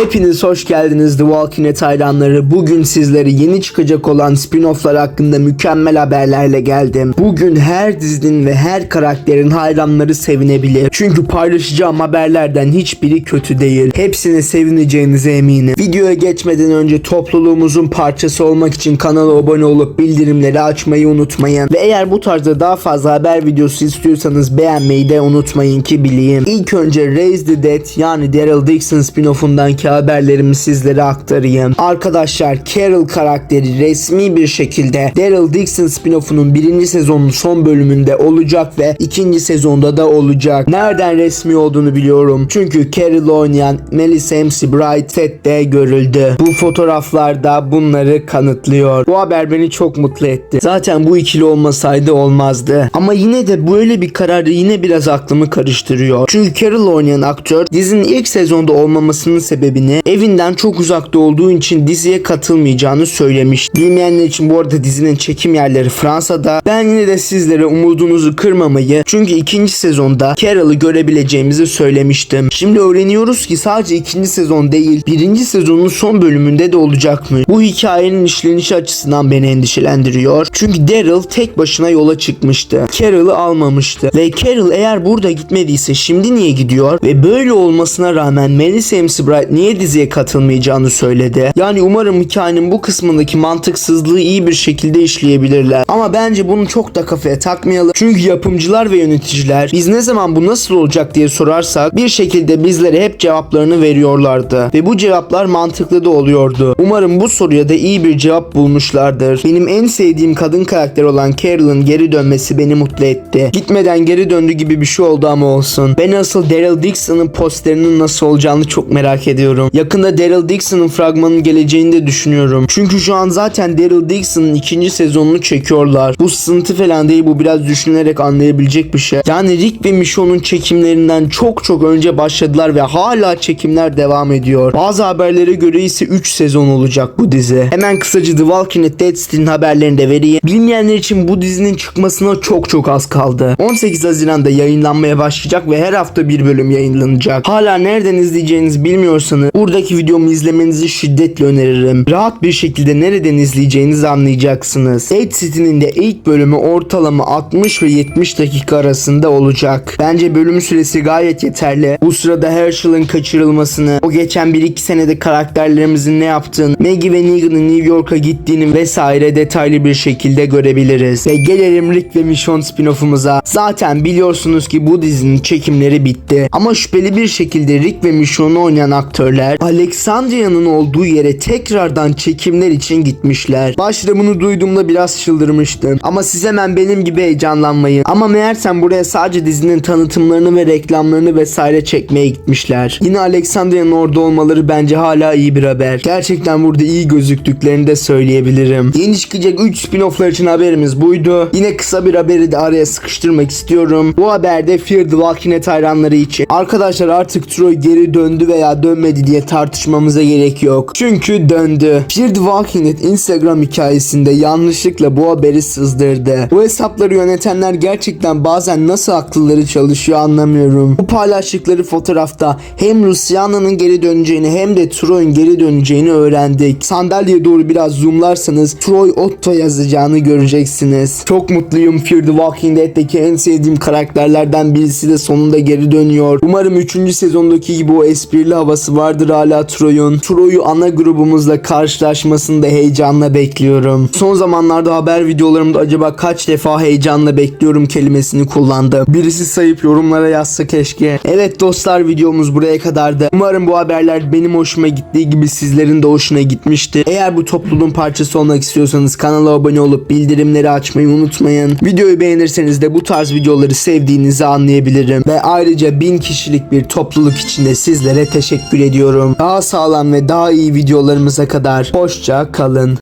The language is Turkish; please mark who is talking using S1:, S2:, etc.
S1: Hepiniz hoş geldiniz The Walking Dead hayranları. Bugün sizlere yeni çıkacak olan spin-off'lar hakkında mükemmel haberlerle geldim. Bugün her dizinin ve her karakterin hayranları sevinebilir. Çünkü paylaşacağım haberlerden hiçbiri kötü değil. Hepsine sevineceğinize eminim. Videoya geçmeden önce topluluğumuzun parçası olmak için kanala abone olup bildirimleri açmayı unutmayın. Ve eğer bu tarzda daha fazla haber videosu istiyorsanız beğenmeyi de unutmayın ki bileyim. İlk önce Raise the Dead yani Daryl Dixon spin-off'undan haberlerimi sizlere aktarayım. Arkadaşlar Carol karakteri resmi bir şekilde Daryl Dixon spin-off'unun birinci sezonun son bölümünde olacak ve ikinci sezonda da olacak. Nereden resmi olduğunu biliyorum. Çünkü Carol oynayan Melissa McBride sette görüldü. Bu fotoğraflarda bunları kanıtlıyor. Bu haber beni çok mutlu etti. Zaten bu ikili olmasaydı olmazdı. Ama yine de böyle bir karar yine biraz aklımı karıştırıyor. Çünkü Carol oynayan aktör dizinin ilk sezonda olmamasının sebebini evinden çok uzakta olduğu için diziye katılmayacağını söylemiş. Bilmeyenler için bu arada dizinin çekim yerleri Fransa'da. Ben yine de sizlere umudunuzu kırmamayı çünkü ikinci sezonda Carol'ı görebileceğimizi söylemiştim. Şimdi öğreniyoruz ki sadece ikinci sezon değil birinci sezonun son bölümünde de olacak mı? Bu hikayenin işlenişi açısından beni endişelendiriyor. Çünkü Daryl tek başına yola çıkmıştı. Carol'ı almamıştı. Ve Carol eğer burada gitmediyse şimdi niye gidiyor? Ve böyle olmasına rağmen Melissa McBride niye diziye katılmayacağını söyledi. Yani umarım hikayenin bu kısmındaki mantıksızlığı iyi bir şekilde işleyebilirler. Ama bence bunu çok da kafaya takmayalım. Çünkü yapımcılar ve yöneticiler biz ne zaman bu nasıl olacak diye sorarsak bir şekilde bizlere hep cevaplarını veriyorlardı. Ve bu cevaplar mantıklı da oluyordu. Umarım bu soruya da iyi bir cevap bulmuşlardır. Benim en sevdiğim kadın karakter olan Carol'ın geri dönmesi beni mutlu etti. Gitmeden geri döndü gibi bir şey oldu ama olsun. Ben asıl Daryl Dixon'ın posterinin nasıl olacağını çok merak ediyorum. Yakında Daryl Dixon'ın fragmanın geleceğini de düşünüyorum. Çünkü şu an zaten Daryl Dixon'ın ikinci sezonunu çekiyorlar. Bu sızıntı falan değil bu biraz düşünerek anlayabilecek bir şey. Yani Rick ve Michonne'un çekimlerinden çok çok önce başladılar ve hala çekimler devam ediyor. Bazı haberlere göre ise 3 sezon olacak bu dizi. Hemen kısaca The Walking Dead City'nin haberlerini de vereyim. Bilmeyenler için bu dizinin çıkmasına çok çok az kaldı. 18 Haziran'da yayınlanmaya başlayacak ve her hafta bir bölüm yayınlanacak. Hala nereden izleyeceğinizi bilmiyorsanız buradaki videomu izlemenizi şiddetle öneririm. Rahat bir şekilde nereden izleyeceğinizi anlayacaksınız. Dead City'nin de ilk bölümü ortalama 60 ve 70 dakika arasında olacak. Bence bölüm süresi gayet yeterli. Bu sırada Herschel'ın kaçırılmasını, o geçen 1-2 senede karakterlerimizin ne yaptığını, Maggie ve Negan'ın New York'a gittiğini vesaire detaylı bir şekilde görebiliriz. Ve gelelim Rick ve Michonne spin-off'umuza. Zaten biliyorsunuz ki bu dizinin çekimleri bitti. Ama şüpheli bir şekilde Rick ve Michonne'u oynayan aktörler Alexandria'nın olduğu yere tekrardan çekimler için gitmişler. Başta bunu duyduğumda biraz çıldırmıştım. Ama siz hemen benim gibi heyecanlanmayın. Ama meğersem buraya sadece dizinin tanıtımlarını ve reklamlarını vesaire çekmeye gitmişler. Yine Alexandria'nın orada olmaları bence hala iyi bir haber. Gerçekten burada iyi gözüktüklerini de söyleyebilirim. Yeni çıkacak 3 spin-off'lar için haberimiz buydu. Yine kısa bir haberi de araya sıkıştırmak istiyorum. Bu haberde Fear the Walking Dead hayranları için. Arkadaşlar artık Troy geri döndü veya dönmedi diye tartışmamıza gerek yok. Çünkü döndü. Fear the Walking Dead Instagram hikayesinde yanlışlıkla bu haberi sızdırdı. Bu hesapları yönetenler gerçekten bazen nasıl akılları çalışıyor anlamıyorum. Bu paylaştıkları fotoğrafta hem Rusiana'nın geri döneceğini hem de Troy'un geri döneceğini öğrendik. Sandalyeye doğru biraz zoomlarsanız Troy Otto yazacağını göreceksiniz. Çok mutluyum Fear the Walking Dead'deki en sevdiğim karakterlerden birisi de sonunda geri dönüyor. Umarım 3. sezondaki gibi o esprili havası vardır hala Troy'un. Troy'u ana grubumuzla karşılaşmasını da heyecanla bekliyorum. Son zamanlarda haber videolarımda acaba kaç defa heyecanla bekliyorum kelimesini kullandım. Birisi sayıp yorumlara yazsa keşke. Evet dostlar videomuz buraya kadardı. Umarım bu haberler benim hoşuma gittiği gibi sizlerin de hoşuna gitmiştir. Eğer bu topluluğun parçası olmak istiyorsanız kanala abone olup bildirimleri açmayı unutmayın. Videoyu beğenirseniz de bu tarz videoları sevdiğinizi anlayabilirim. Ve ayrıca bin kişilik bir topluluk içinde sizlere teşekkür ediyorum. Daha sağlam ve daha iyi videolarımıza kadar hoşça kalın.